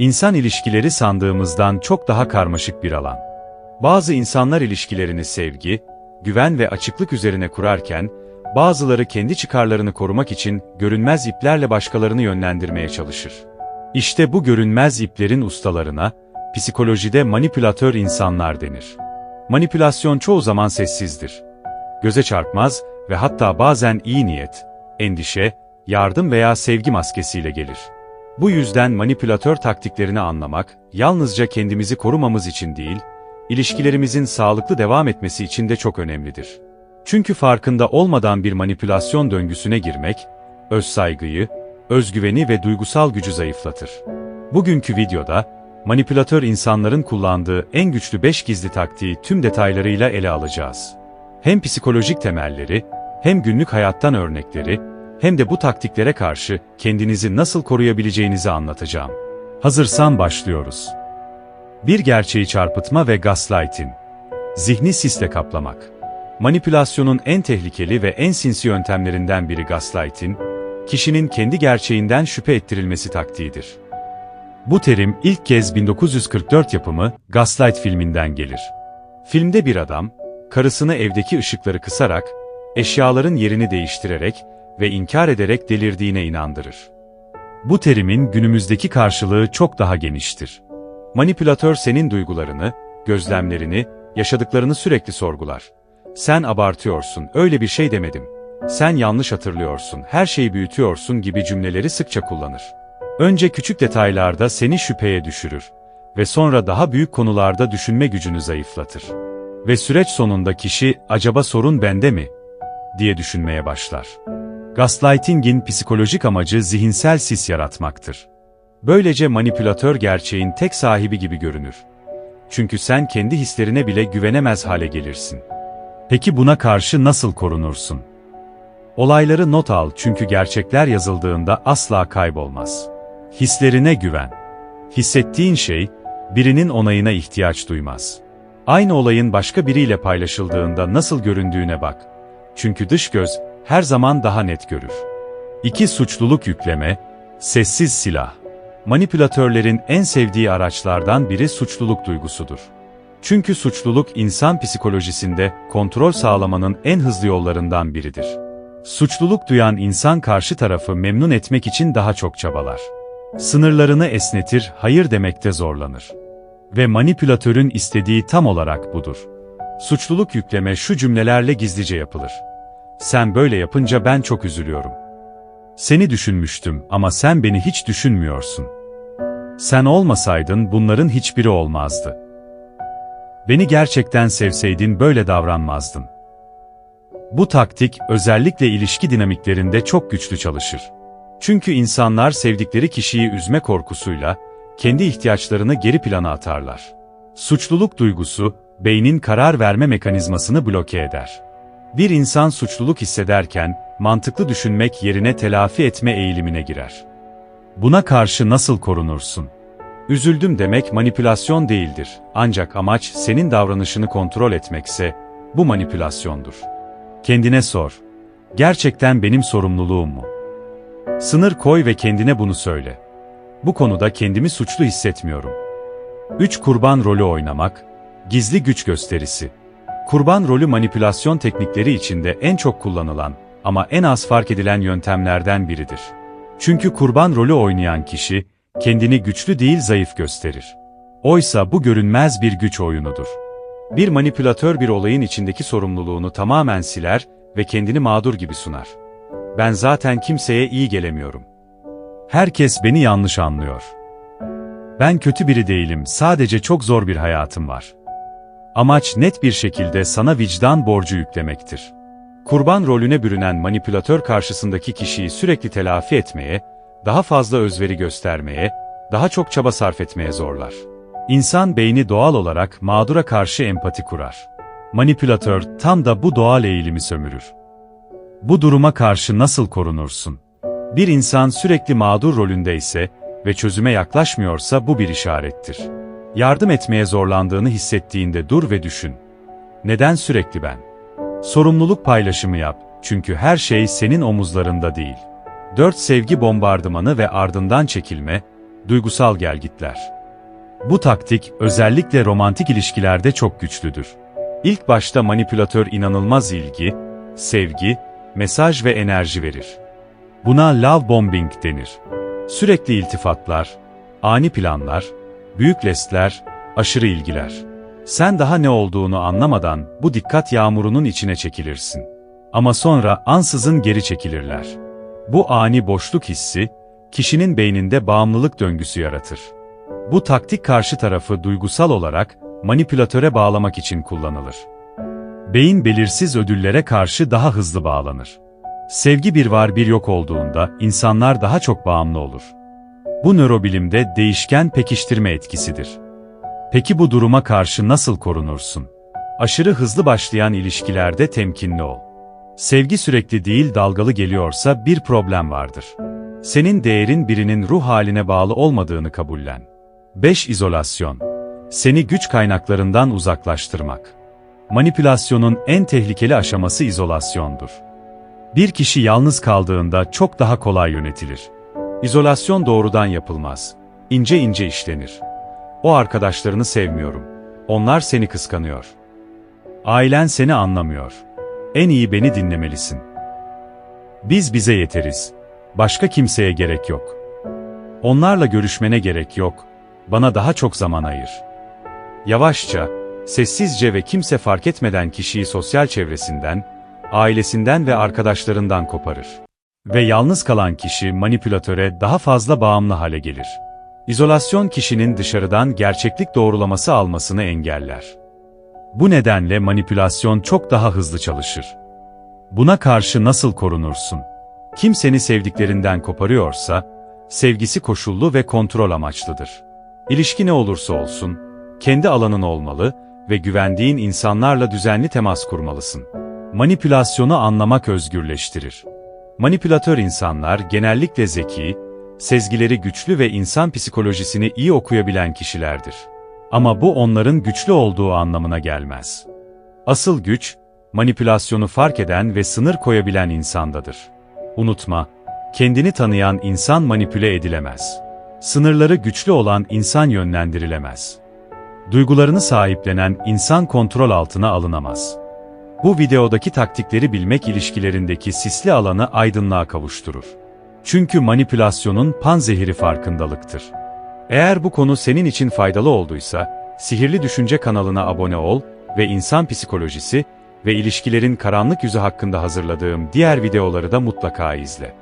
İnsan ilişkileri sandığımızdan çok daha karmaşık bir alan. Bazı insanlar ilişkilerini sevgi, güven ve açıklık üzerine kurarken, bazıları kendi çıkarlarını korumak için görünmez iplerle başkalarını yönlendirmeye çalışır. İşte bu görünmez iplerin ustalarına, psikolojide manipülatör insanlar denir. Manipülasyon çoğu zaman sessizdir. Göze çarpmaz ve hatta bazen iyi niyet, endişe, yardım veya sevgi maskesiyle gelir. Bu yüzden manipülatör taktiklerini anlamak, yalnızca kendimizi korumamız için değil, ilişkilerimizin sağlıklı devam etmesi için de çok önemlidir. Çünkü farkında olmadan bir manipülasyon döngüsüne girmek, öz saygıyı, özgüveni ve duygusal gücü zayıflatır. Bugünkü videoda, manipülatör insanların kullandığı en güçlü 5 gizli taktiği tüm detaylarıyla ele alacağız. Hem psikolojik temelleri, hem günlük hayattan örnekleri, hem de bu taktiklere karşı kendinizi nasıl koruyabileceğinizi anlatacağım. Hazırsan başlıyoruz. Bir gerçeği çarpıtma ve gaslighting. Zihni sisle kaplamak. Manipülasyonun en tehlikeli ve en sinsi yöntemlerinden biri gaslighting, kişinin kendi gerçeğinden şüphe ettirilmesi taktiğidir. Bu terim ilk kez 1944 yapımı Gaslight filminden gelir. Filmde bir adam, karısını evdeki ışıkları kısarak, eşyaların yerini değiştirerek ve inkar ederek delirdiğine inandırır. Bu terimin günümüzdeki karşılığı çok daha geniştir. Manipülatör senin duygularını, gözlemlerini, yaşadıklarını sürekli sorgular. Sen abartıyorsun, öyle bir şey demedim. Sen yanlış hatırlıyorsun, her şeyi büyütüyorsun gibi cümleleri sıkça kullanır. Önce küçük detaylarda seni şüpheye düşürür ve sonra daha büyük konularda düşünme gücünü zayıflatır. Ve süreç sonunda kişi, acaba sorun bende mi? diye düşünmeye başlar. Gaslighting'in psikolojik amacı zihinsel sis yaratmaktır. Böylece manipülatör gerçeğin tek sahibi gibi görünür. Çünkü sen kendi hislerine bile güvenemez hale gelirsin. Peki buna karşı nasıl korunursun? Olayları not al çünkü gerçekler yazıldığında asla kaybolmaz. Hislerine güven. Hissettiğin şey, birinin onayına ihtiyaç duymaz. Aynı olayın başka biriyle paylaşıldığında nasıl göründüğüne bak. Çünkü dış göz, her zaman daha net görür. 2. Suçluluk yükleme, sessiz silah. Manipülatörlerin en sevdiği araçlardan biri suçluluk duygusudur. Çünkü suçluluk insan psikolojisinde kontrol sağlamanın en hızlı yollarından biridir. Suçluluk duyan insan karşı tarafı memnun etmek için daha çok çabalar. Sınırlarını esnetir, hayır demekte zorlanır. Ve manipülatörün istediği tam olarak budur. Suçluluk yükleme şu cümlelerle gizlice yapılır. Sen böyle yapınca ben çok üzülüyorum. Seni düşünmüştüm ama sen beni hiç düşünmüyorsun. Sen olmasaydın bunların hiçbiri olmazdı. Beni gerçekten sevseydin böyle davranmazdın. Bu taktik özellikle ilişki dinamiklerinde çok güçlü çalışır. Çünkü insanlar sevdikleri kişiyi üzme korkusuyla kendi ihtiyaçlarını geri plana atarlar. Suçluluk duygusu beynin karar verme mekanizmasını bloke eder. Bir insan suçluluk hissederken mantıklı düşünmek yerine telafi etme eğilimine girer. Buna karşı nasıl korunursun? Üzüldüm demek manipülasyon değildir. Ancak amaç senin davranışını kontrol etmekse bu manipülasyondur. Kendine sor. Gerçekten benim sorumluluğum mu? Sınır koy ve kendine bunu söyle. Bu konuda kendimi suçlu hissetmiyorum. 3. Kurban rolü oynamak, gizli güç gösterisi. Kurban rolü manipülasyon teknikleri içinde en çok kullanılan ama en az fark edilen yöntemlerden biridir. Çünkü kurban rolü oynayan kişi, kendini güçlü değil zayıf gösterir. Oysa bu görünmez bir güç oyunudur. Bir manipülatör bir olayın içindeki sorumluluğunu tamamen siler ve kendini mağdur gibi sunar. Ben zaten kimseye iyi gelemiyorum. Herkes beni yanlış anlıyor. Ben kötü biri değilim, sadece çok zor bir hayatım var. Amaç net bir şekilde sana vicdan borcu yüklemektir. Kurban rolüne bürünen manipülatör karşısındaki kişiyi sürekli telafi etmeye, daha fazla özveri göstermeye, daha çok çaba sarf etmeye zorlar. İnsan beyni doğal olarak mağdura karşı empati kurar. Manipülatör tam da bu doğal eğilimi sömürür. Bu duruma karşı nasıl korunursun? Bir insan sürekli mağdur rolünde ise ve çözüme yaklaşmıyorsa bu bir işarettir. Yardım etmeye zorlandığını hissettiğinde dur ve düşün. Neden sürekli ben? Sorumluluk paylaşımı yap, çünkü her şey senin omuzlarında değil. 4. Sevgi bombardımanı ve ardından çekilme, duygusal gelgitler. Bu taktik özellikle romantik ilişkilerde çok güçlüdür. İlk başta manipülatör inanılmaz ilgi, sevgi, mesaj ve enerji verir. Buna love bombing denir. Sürekli iltifatlar, ani planlar, büyük lestler, aşırı ilgiler. Sen daha ne olduğunu anlamadan bu dikkat yağmurunun içine çekilirsin. Ama sonra ansızın geri çekilirler. Bu ani boşluk hissi, kişinin beyninde bağımlılık döngüsü yaratır. Bu taktik karşı tarafı duygusal olarak manipülatöre bağlamak için kullanılır. Beyin belirsiz ödüllere karşı daha hızlı bağlanır. Sevgi bir var bir yok olduğunda insanlar daha çok bağımlı olur. Bu nörobilimde değişken pekiştirme etkisidir. Peki bu duruma karşı nasıl korunursun? Aşırı hızlı başlayan ilişkilerde temkinli ol. Sevgi sürekli değil dalgalı geliyorsa bir problem vardır. Senin değerin birinin ruh haline bağlı olmadığını kabullen. 5. İzolasyon. Seni güç kaynaklarından uzaklaştırmak. Manipülasyonun en tehlikeli aşaması izolasyondur. Bir kişi yalnız kaldığında çok daha kolay yönetilir. İzolasyon doğrudan yapılmaz. İnce ince işlenir. O arkadaşlarını sevmiyorum. Onlar seni kıskanıyor. Ailen seni anlamıyor. En iyi beni dinlemelisin. Biz bize yeteriz. Başka kimseye gerek yok. Onlarla görüşmene gerek yok. Bana daha çok zaman ayır. Yavaşça, sessizce ve kimse fark etmeden kişiyi sosyal çevresinden, ailesinden ve arkadaşlarından koparır. Ve yalnız kalan kişi manipülatöre daha fazla bağımlı hale gelir. İzolasyon kişinin dışarıdan gerçeklik doğrulaması almasını engeller. Bu nedenle manipülasyon çok daha hızlı çalışır. Buna karşı nasıl korunursun? Kim seni sevdiklerinden koparıyorsa, sevgisi koşullu ve kontrol amaçlıdır. İlişki ne olursa olsun, kendi alanın olmalı ve güvendiğin insanlarla düzenli temas kurmalısın. Manipülasyonu anlamak özgürleştirir. Manipülatör insanlar genellikle zeki, sezgileri güçlü ve insan psikolojisini iyi okuyabilen kişilerdir. Ama bu onların güçlü olduğu anlamına gelmez. Asıl güç, manipülasyonu fark eden ve sınır koyabilen insandadır. Unutma, kendini tanıyan insan manipüle edilemez. Sınırları güçlü olan insan yönlendirilemez. Duygularını sahiplenen insan kontrol altına alınamaz. Bu videodaki taktikleri bilmek ilişkilerindeki sisli alanı aydınlığa kavuşturur. Çünkü manipülasyonun panzehiri farkındalıktır. Eğer bu konu senin için faydalı olduysa, Sihirli Düşünce kanalına abone ol ve insan psikolojisi ve ilişkilerin karanlık yüzü hakkında hazırladığım diğer videoları da mutlaka izle.